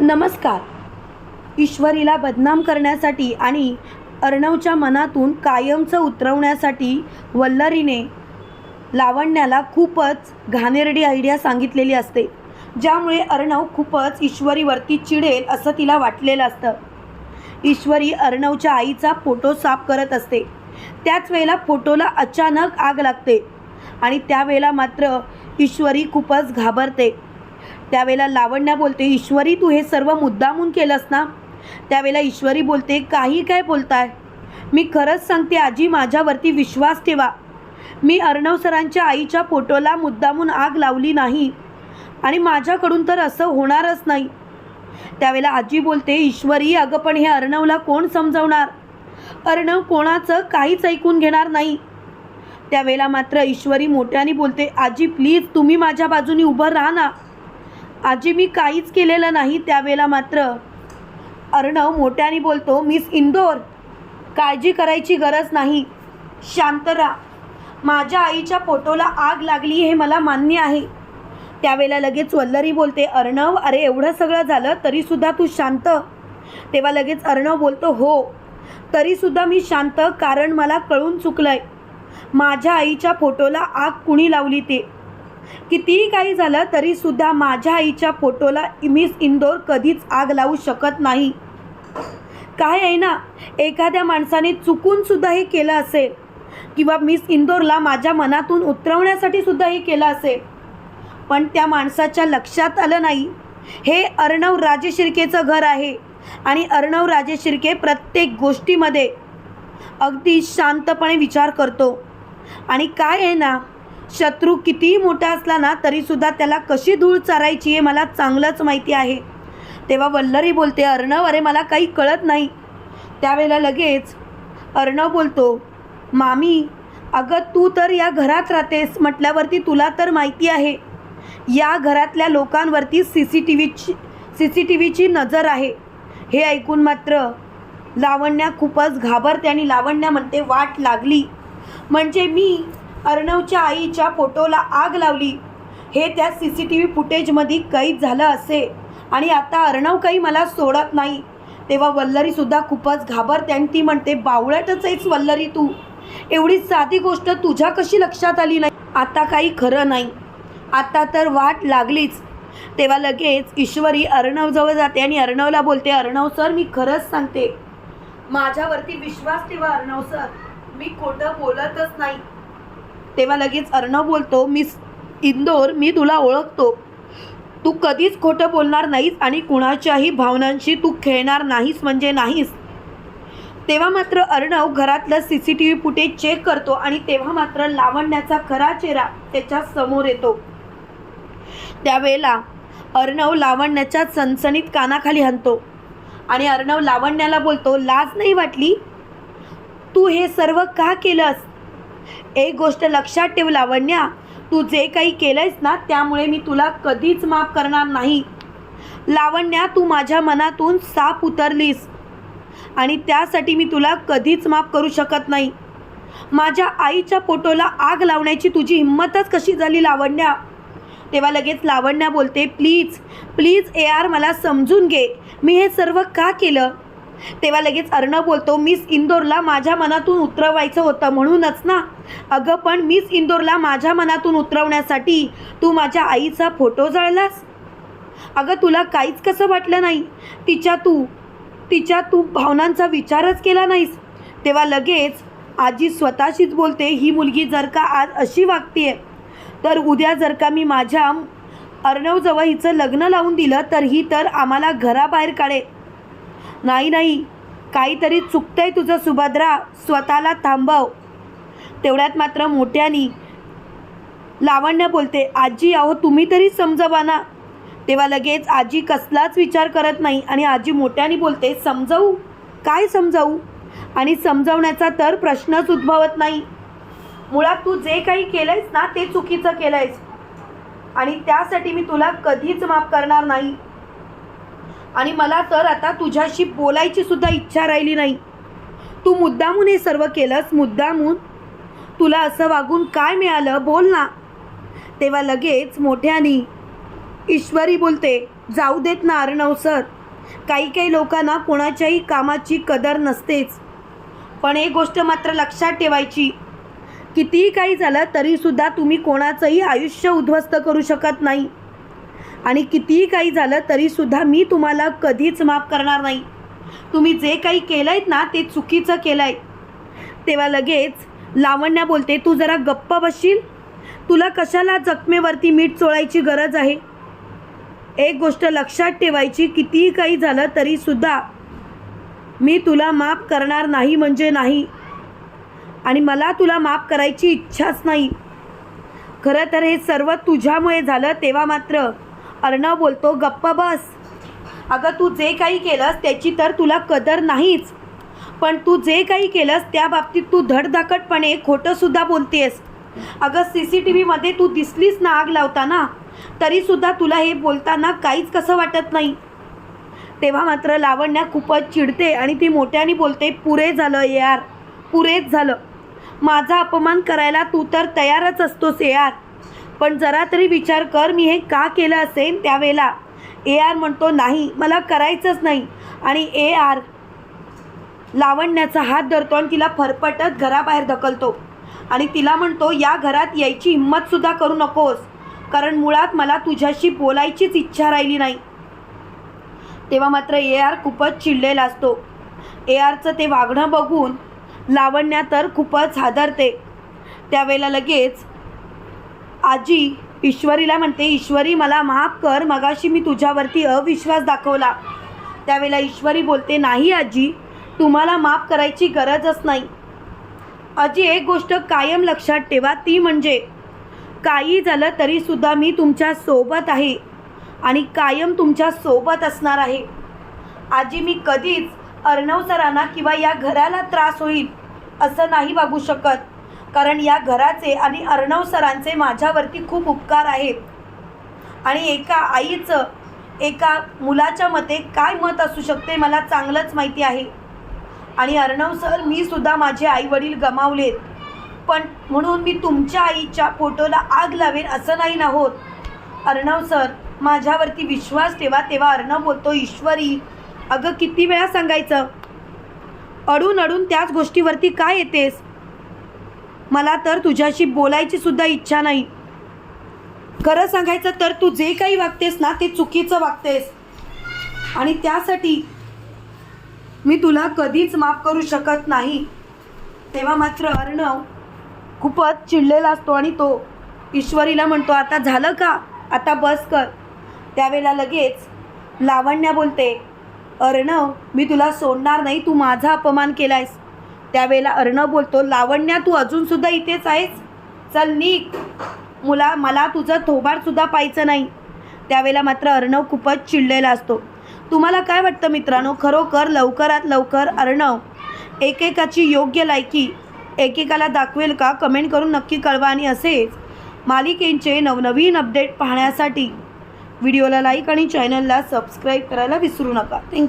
नमस्कार. ईश्वरीला बदनाम करण्यासाठी आणि अर्णवच्या मनातून कायमचं उतरवण्यासाठी वल्लरीने लावण्याला खूपच घाणेरडी आयडिया सांगितलेली असते. ज्यामुळे अर्णव खूपच ईश्वरीवरती चिडेल असं तिला वाटलेलं असतं. ईश्वरी अर्णवच्या आईचा फोटो साफ करत असते. त्याच वेळेला फोटोला अचानक आग लागते आणि त्यावेळेला मात्र ईश्वरी खूपच घाबरते. त्यावेळेला लावण्या बोलते ईश्वरी तू हे सर्व मुद्दामून केलंस ना? त्यावेळेला ईश्वरी बोलते काही काय बोलताय? मी खरंच सांगते आजी माझ्यावरती विश्वास ठेवा. मी अर्णव सरांच्या आईच्या फोटोला मुद्दामून आग लावली नाही आणि माझ्याकडून तर असं होणारच नाही. त्यावेळेला आजी बोलते ईश्वरी अगं पण हे अर्णवला कोण समजवणार? अर्णव कोणाचं काहीच ऐकून घेणार नाही. त्यावेळेला मात्र ईश्वरी मोठ्याने बोलते आजी प्लीज तुम्ही माझ्या बाजूनी उभं राहा ना. आजी मी काहीच केलेलं नाही त्यावेळेला मात्र. अर्णव मोठ्याने बोलतो मिस इंदोर काळजी करायची गरज नाही. शांत राहा. माझ्या आईच्या फोटोला आग लागली हे मला मान्य आहे. त्यावेळेला लगेच वल्लरी बोलते अर्णव अरे एवढं सगळं झालं तरीसुद्धा तू शांत. तेव्हा लगेच अर्णव बोलतो हो तरीसुद्धा मी शांत कारण मला कळून चुकलं आहे माझ्या आईच्या फोटोला आग कुणी लावली ते? कितीही काही झालं तरीसुद्धा माझ्या आईच्या फोटोला मिस इंदोर कधीच आग लावू शकत नाही. काय आहे ना एखाद्या माणसाने चुकून सुद्धा हे केलं असेल किंवा मिस इंदोरला माझ्या मनातून उतरवण्यासाठी सुद्धा हे केलं असेल पण त्या माणसाच्या लक्षात आलं नाही. हे अर्णव राजे शिर्केचं घर आहे आणि अर्णव राजे शिर्के प्रत्येक गोष्टीमध्ये अगदी शांतपणे विचार करतो. आणि काय आहे ना शत्रू कितीही मोठा असला ना तरीसुद्धा त्याला कशी धूळ चारायची हे मला चांगलंच माहिती आहे. तेव्हा वल्लरी बोलते अर्णव अरे मला काही कळत नाही. त्यावेळेला लगेच अर्णव बोलतो मामी अगं तू तर या घरात राहतेस म्हटल्यावरती तुला तर माहिती आहे. या घरातल्या लोकांवरती सी सी टी व्हीची सी सी टी व्हीची नजर आहे. हे ऐकून मात्र लावण्या खूपच घाबरते आणि लावण्या म्हणते वाट लागली. म्हणजे मी अर्णवच्या आईच्या फोटोला आग लावली. हे त्या सी सी टी व्ही फुटेजमध्ये कैद झालं असे. आणि आता अर्णव काही मला सोडत नाही. तेव्हा वल्लरीसुद्धा खूपच घाबरते आणि ती म्हणते बावळटच आहेस वल्लरी तू. एवढी साधी गोष्ट तुझ्या कशी लक्षात आली नाही? आता काही खरं नाही. आता तर वाट लागलीच. तेव्हा लगेच ईश्वरी अर्णवजवळ जाते आणि अर्णवला बोलते अर्णव सर मी खरंच सांगते. माझ्यावरती विश्वास ठेवा अर्णव सर. मी खोटं बोलतच नाही. तेव्हा लगेच अर्णव बोलतो मिस इंदोर मी तुला ओळखतो. तू कधीच खोटं बोलणार नाहीस आणि कुणाच्याही भावनांशी तू खेळणार नाहीस म्हणजे नाहीस. तेव्हा मात्र अर्णव घरातलं C C T V footage check करतो आणि तेव्हा मात्र लावण्याचा खरा चेहरा त्याच्यासमोर येतो. त्यावेळेला अर्णव लावण्याच्या सनसनीत कानाखाली हनतो आणि अर्णव लावण्याला बोलतो लाज नाही वाटली? तू हे सर्व का केलंस? एक गोष्ट लक्षात ठेव लावण्या तू जे काही केलंयस ना त्यामुळे मी तुला कधीच माफ करणार नाही. लावण्या तू माझ्या मनातून साप उतरलीस आणि त्यासाठी मी तुला कधीच माफ करू शकत नाही. माझ्या आईच्या फोटोला आग लावण्याची तुझी हिंमतच कशी झाली लावण्या? तेव्हा लगेच लावण्या बोलते प्लीज प्लीज ए आर मला समजून घे. मी हे सर्व का केलं? तेव्हा लगेच अर्णव बोलतो मिस इंदोरला माझ्या मनातून उतरवायचं होतं म्हणूनच ना. अगं पण मिस इंदोरला माझ्या मनातून उतरवण्यासाठी तू माझ्या आईचा फोटो जळलास? अगं तुला काहीच कसं वाटलं नाही? तिच्या तू तिच्या तू भावनांचा विचारच केला नाहीस. तेव्हा लगेच आजी स्वतःशीच बोलते ही मुलगी जर का आज अशी वागतीये तर उद्या जर का मी माझ्या अर्णवजवळ हिचं लग्न लावून दिलं तर ही तर आम्हाला घराबाहेर काढे नाही नाही. काहीतरी चुकतंय तुझं सुभद्रा. स्वतःला थांबव. तेवढ्यात मात्र मोठ्यानी लावण्य बोलते आजी अहो तुम्ही तरी समजवा ना तेव्हा लगेच आजी कसलाच विचार करत नाही आणि आजी मोठ्याने बोलते समजवू? काय समजावू? आणि समजवण्याचा तर प्रश्नच उद्भवत नाही. मुळात तू जे काही केलंयस ना ते चुकीचं केलंयस. आणि त्यासाठी मी तुला कधीच माफ करणार नाही. आणि मला तर आता तुझ्याशी बोलायची सुद्धा इच्छा राहिली नाही. तू मुद्दामून हे सर्व केलंस मुद्दामून? तुला असं वागून काय मिळालं? बोल ना. तेव्हा लगेच मोठ्यानी ईश्वरी बोलते जाऊ देत ना अर्णव सर. काही काही लोकांना कोणाच्याही कामाची कदर नसतेच. पण एक गोष्ट मात्र लक्षात ठेवायची. कितीही काही झालं तरीसुद्धा तुम्ही कोणाचंही आयुष्य उद्ध्वस्त करू शकत नाही. आणि कितीही काही झालं तरीसुद्धा मी तुम्हाला कधीच माफ करणार नाही. तुम्ही जे काही केलं आहेत ना ते चुकीचं केलं आहे तेव्हा लगेच लावण्या बोलते तू जरा गप्प बसशील? तुला कशाला जखमेवरती मीठ चोळायची गरज आहे? एक गोष्ट लक्षात ठेवायची कितीही काही झालं तरीसुद्धा मी तुला माफ करणार नाही म्हणजे नाही. आणि मला तुला माफ करायची इच्छाच नाही. खरं तर हे सर्व तुझ्यामुळे झालं तेव्हा मात्र अर्णव बोलतो गप्प बस. अगं तू जे काही केलंस त्याची तर तुला कदर नाहीच. पण तू जे काही केलंस त्या बाबतीत तू धडधाकटपणे खोटंसुद्धा बोलतेस. अगं सी सी टी व्हीमध्ये तू दिसलीस ना आग लावताना तरीसुद्धा तुला हे बोलताना काहीच कसं वाटत नाही. तेव्हा मात्र लावण्या खूपच चिडते आणि ती मोठ्याने बोलते पुरे झालं यार पुरेच झालं. माझा अपमान करायला तू तर तयारच असतोस यार पण जरा तरी विचार कर मी हे का केलं असेल त्यावेळेला. ए आर म्हणतो नाही मला करायचंच नाही. आणि ए आर लावण्याचा हात धरतो आणि तिला फरफटत घराबाहेर ढकलतो. आणि तिला म्हणतो या घरात यायची हिंमतसुद्धा करू नकोस कारण मुळात मला तुझ्याशी बोलायचीच इच्छा राहिली नाही. तेव्हा मात्र ए आर खूपच चिडलेला असतो. ए आरचं ते वागणं बघून लावण्या तर खूपच हादरते. त्यावेळेला लगेच आजी ईश्वरीला म्हणते ईश्वरी मला माफ कर मगाशी मी तुझ्यावरती अविश्वास दाखवला. त्यावेळेला ईश्वरी बोलते नाही आजी तुम्हाला माफ करायची गरजच नाही. आजी एक गोष्ट कायम लक्षात ठेवा ती म्हणजे काही झालं तरीसुद्धा मी तुमच्यासोबत आहे आणि कायम तुमच्यासोबत असणार आहे. आजी मी कधीच अर्णव सरांना किंवा या घराला त्रास होईल असं नाही वागू शकत. कारण या घराचे आणि अर्णव सरांचे माझ्यावरती खूप उपकार आहेत. आणि एका आईचं एका मुलाच्या मते काय मत असू शकते मला चांगलंच माहिती आहे. आणि अर्णव सर मी सुद्धा माझे आई वडील गमावलेत. पण म्हणून मी तुमच्या आईच्या फोटोला आग लावेन असं नाही ना होत. अर्णव सर माझ्यावरती विश्वास ठेवा तेव्हा अर्णव बोलतो ईश्वरी अगं किती वेळा सांगायचं? अडून अडून त्याच गोष्टीवरती काय येतेस? मला तर तुझ्याशी बोलायची सुद्धा इच्छा नाही. खरं सांगायचं तर तू जे काही वागतेस ना ते चुकीचं वागतेस. आणि त्यासाठी मी तुला कधीच माफ करू शकत नाही. तेव्हा मात्र अर्णव खूपच चिडलेला असतो आणि तो ईश्वरीला म्हणतो आता झालं का? आता बस कर. त्यावेळेला लगेच लावण्या बोलते अर्णव मी तुला सोडणार नाही तू माझा अपमान केलायस. त्यावेळेला अर्णव बोलतो लावण्या तू अजूनसुद्धा इथेच आहेस? चल निक मुला मला तुझं थोबाडसुद्धा पाहायचं नाही. त्यावेळेला मात्र अर्णव खूपच चिडलेला असतो. तुम्हाला काय वाटतं मित्रांनो? खरोखर लवकरात लवकर अर्णव एकेकाची योग्य लायकी एकेकाला दाखवेल का? कमेंट करून नक्की कळवा आणि असेच मालिकेंचे नवनवीन अपडेट पाहण्यासाठी व्हिडिओला लाईक आणि चॅनलला सबस्क्राईब करायला विसरू नका. थँक्यू.